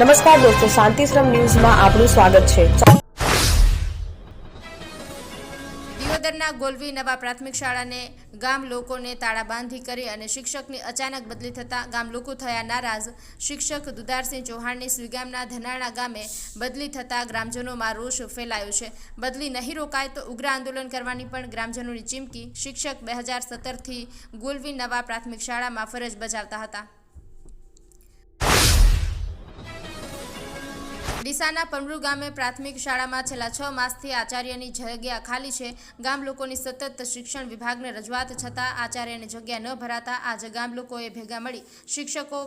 નમસ્કાર દોસ્તો શાંતિશ્રમ ન્યૂઝમાં આપનું સ્વાગત છે. દિયોદરના ગોલવી નવા પ્રાથમિક શાળાને ગામ લોકોને તાળાબાંધી કરી અને શિક્ષકની અચાનક બદલી થતાં ગામ લોકો થયા નારાજ. શિક્ષક દુધારસિંહ ચૌહાણની સ્વીગામના ધનાણા ગામે બદલી થતાં ગ્રામજનોમાં રોષ ફેલાયો છે. બદલી નહીં રોકાય તો ઉગ્ર આંદોલન કરવાની પણ ગ્રામજનોની ચીમકી. શિક્ષક બે હજાર સત્તરથી ગોલવી નવા પ્રાથમિક શાળામાં ફરજ બજાવતા હતા. ડીસાના પમરુ ગામે પ્રાથમિક શાળામાં છેલ્લા છ માસથી આચાર્યની જગ્યા ખાલી છે. ગામ લોકોની સતત શિક્ષણ વિભાગને રજૂઆત છતાં આચાર્યની જગ્યા ન ભરાતા આજે ગામ લોકોએ ભેગા મળી શિક્ષકો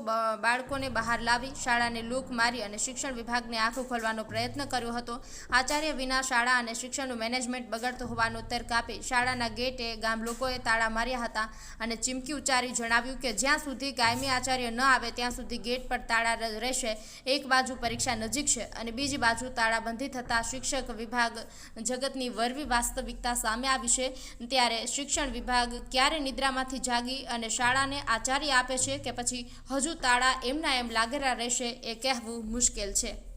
બાળકોને બહાર લાવી શાળાને લૂક મારી અને શિક્ષણ વિભાગને આંખો ખોલવાનો પ્રયત્ન કર્યો હતો. આચાર્ય વિના શાળા અને શિક્ષણનું મેનેજમેન્ટ બગડતું હોવાનો તર્ક આપી શાળાના ગેટે ગામ લોકોએ તાળા માર્યા હતા અને ચીમકી ઉચ્ચારી જણાવ્યું કે, જ્યાં સુધી કાયમી આચાર્ય ન આવે, ત્યાં સુધી ગેટ પર તાળા રહેશે. એક બાજુ પરીક્ષા નજીક છે. અને બીજી બાજુ તાળાબંધી થતાં શિક્ષક વિભાગ જગતની વરવી વાસ્તવિકતા સામે આવી છે. ત્યારે શિક્ષણ વિભાગ ક્યારે નિદ્રામાંથી જાગી અને શાળાને આચાર્ય આપે છે કે પછી હજુ તાળા એમના એમ લાગેલા રહેશે એ કહેવું મુશ્કેલ છે.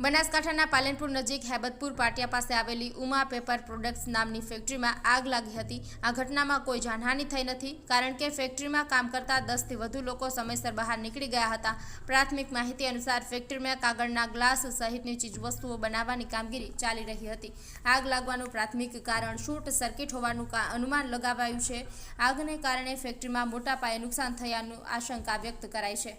બનાસકાંઠાના પાલનપુર નજીક હેબતપુર પાટિયા પાસે આવેલી ઉમા પેપર પ્રોડક્ટ્સ નામની ફેક્ટરીમાં આગ લાગી હતી. આ ઘટનામાં કોઈ જાનહાની થઈ નથી, કારણ કે ફેક્ટરીમાં કામ કરતા દસથી વધુ લોકો સમયસર બહાર નીકળી ગયા હતા. પ્રાથમિક માહિતી અનુસાર ફેક્ટરીમાં કાગળના ગ્લાસ સહિતની ચીજવસ્તુઓ બનાવવાની કામગીરી ચાલી રહી હતી. આગ લાગવાનું પ્રાથમિક કારણ શોર્ટ સર્કિટ હોવાનું અનુમાન લગાવાયું છે. આગને કારણે ફેક્ટરીમાં મોટા પાયે નુકસાન થયાનું આશંકા વ્યક્ત કરાઈ છે.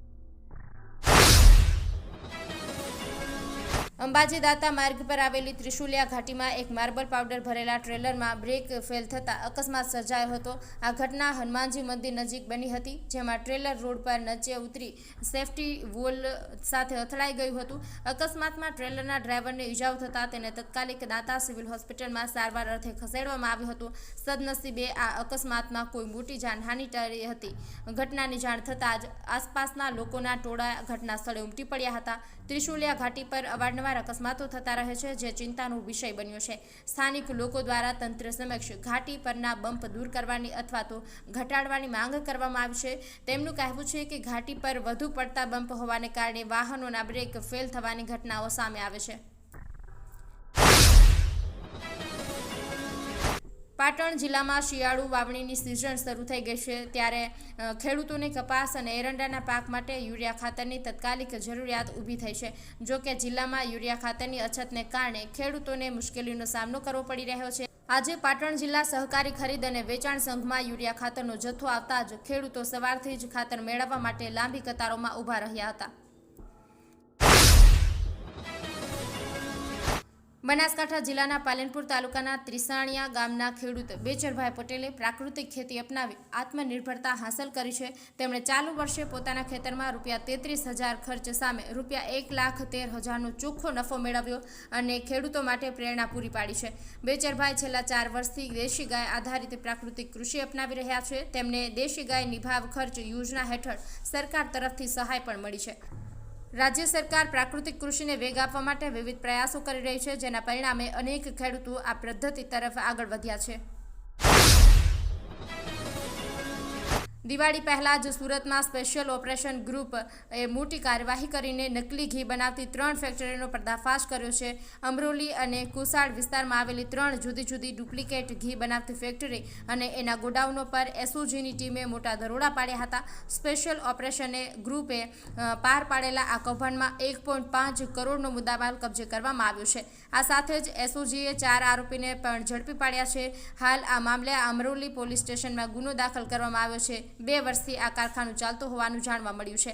Ambaji દાતા માર્ગ પર આવેલી ત્રિશુલિયા ઘાટીમાં એક માર્બલ પાવડર ભરેલા ટ્રેલરમાં બ્રેક ફેલ થતાં અકસ્માત સર્જાયો હતો. આ ઘટના હનુમાનજી મંદિર નજીક બની હતી, જેમાં ટ્રેલર રોડ પર નીચે ઉતરી સેફટી વોલ સાથે અથડાઈ ગયું હતું. અકસ્માતમાં ટ્રેલરના ડ્રાઈવરને ઈજાઓ થતાં તેને તત્કાલિક દાતા સિવિલ હોસ્પિટલમાં સારવાર અર્થે ખસેડવામાં આવ્યું હતું. સદનસીબે આ અકસ્માતમાં કોઈ મોટી જાનહાનિ ટળી હતી. ઘટનાની જાણ થતાં જ આસપાસના લોકોના ટોળા ઘટના સ્થળે ઉમટી પડ્યા હતા. ત્રિશુલિયા ઘાટી પર અવારનવાર અકસ્માતો થતા રહે છે, જે ચિંતાનો વિષય બન્યો છે. સ્થાનિક લોકો દ્વારા તંત્ર સમક્ષ ઘાટી પરના બમ્પ દૂર કરવાની અથવા તો ઘટાડવાની માંગ કરવામાં આવી છે. તેમનું કહેવું છે કે ઘાટી પર વધુ પડતા બમ્પ હોવાને કારણે વાહનોના બ્રેક ફેલ થવાની ઘટનાઓ સામે આવે છે. પાટણ જિલ્લામાં શિયાળુ વાવણીની સિઝન શરૂ થઈ ગઈ છે. ત્યારે ખેડૂતોને કપાસ અને એરંડાના પાક માટે યુરિયા ખાતરની તત્કાલિક જરૂરિયાત ઊભી થઈ છે. જો કે જિલ્લામાં યુરિયા ખાતરની અછતને કારણે ખેડૂતોને મુશ્કેલીનો સામનો કરવો પડી રહ્યો છે. આજે પાટણ જિલ્લા સહકારી ખરીદ અને વેચાણ સંઘમાં યુરિયા ખાતરનો જથ્થો આવતા જ ખેડૂતો સવારથી જ ખાતર મેળવવા માટે લાંબી કતારોમાં ઊભા રહ્યા હતા. બનાસકાંઠા જિલ્લાના પાલનપુર તાલુકાના ત્રિસાણિયા ગામના ખેડૂત બેચરભાઈ પટેલે પ્રાકૃતિક ખેતી અપનાવી આત્મનિર્ભરતા હાંસલ કરી છે. તેમણે ચાલુ વર્ષે પોતાના ખેતરમાં રૂપિયા તેત્રીસ હજાર ખર્ચ સામે રૂપિયા એક લાખ તેર હજારનો ચોખ્ખો નફો મેળવ્યો અને ખેડૂતો માટે પ્રેરણા પૂરી પાડી છે. બેચરભાઈ છેલ્લા ચાર વર્ષથી દેશી ગાય આધારિત પ્રાકૃતિક કૃષિ અપનાવી રહ્યા છે. તેમને દેશી ગાય નિભાવ ખર્ચ યોજના હેઠળ સરકાર તરફથી સહાય પણ મળી છે. રાજ્ય સરકાર પ્રાકૃતિક કૃષિને વેગ આપવા માટે વિવિધ પ્રયાસો કરી રહી છે, જેના પરિણામે અનેક ખેડૂતો આ પદ્ધતિ તરફ આગળ વધ્યા છે. દિવાળી પહેલા જ સુરતમાં સ્પેશિયલ ઓપરેશન ગ્રુપ એ મોટી કાર્યવાહી કરીને નકલી ઘી બનાવતી ત્રણ ફેક્ટરીનો પર્દાફાશ કર્યો છે. અમરોલી અને કુસાડ વિસ્તારમાં આવેલી ત્રણ જુદી જુદી ડુપ્લિકેટ ઘી બનાવતી ફેક્ટરી અને એના ગોડાઉનો પર એસઓજીની ટીમે મોટા દરોડા પાડ્યા હતા. સ્પેશિયલ ઓપરેશને ગ્રુપે પાર પાડેલા આ કૌભાંડમાં એક પોઈન્ટ પાંચ કરોડનો મુદ્દામાલ કબજે કરવામાં આવ્યો છે. આ સાથે જ એસઓજીએ ચાર આરોપીને પણ ઝડપી પાડ્યા છે. હાલ આ મામલે અમરોલી પોલીસ સ્ટેશનમાં ગુનો દાખલ કરવામાં આવ્યો છે. બે વર્ષથી આ કારખાનું ચાલતું હોવાનું જાણવા મળ્યું છે.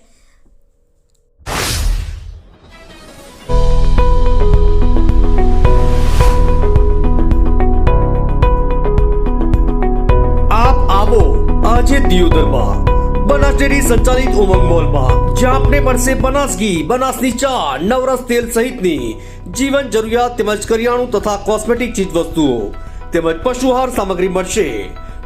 આપ આવો આજે દિયોદરમાં. બનાસ ડેરી સંચાલિત ઉમંગ મોલમાં જ્યાં આપને મળશે બનાસ ઘી બનાસની ચા, નવરસ તેલ સહિતની જીવન જરૂરિયાત તેમજ કરિયાણું તથા કોસ્મેટિક ચીજવસ્તુઓ. તેમજ પશુહાર સામગ્રી મળશે.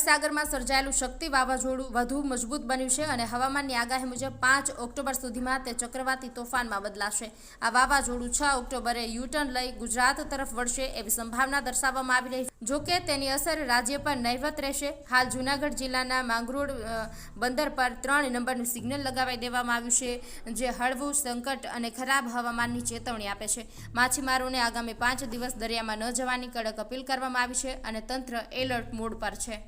અરબ સાગરમાં સર્જાયેલું શક્તિ વાવાઝોડું વધુ મજબૂત બન્યું છે અને હવામાનની આગાહી મુજબ પાંચ ઓક્ટોબર સુધીમાં તે ચક્રવાતી તોફાનમાં બદલાશે. આ વાવાઝોડું છ ઓક્ટોબરે યુટર્ન લઈ ગુજરાત તરફ વળશે એવી સંભાવના દર્શાવવામાં આવી રહી છે. જો કે તેની અસર રાજ્ય પર નહીવત રહેશે. હાલ જૂનાગઢ જિલ્લાના માંગરોળ બંદર પર ત્રણ નંબરનું સિગ્નલ લગાવી દેવામાં આવ્યું છે, જે હળવું, સંકટ અને ખરાબ હવામાનની ચેતવણી આપે છે. માછીમારોને આગામી પાંચ દિવસ દરિયામાં ન જવાની કડક અપીલ કરવામાં આવી છે અને તંત્ર એલર્ટ મોડ પર છે.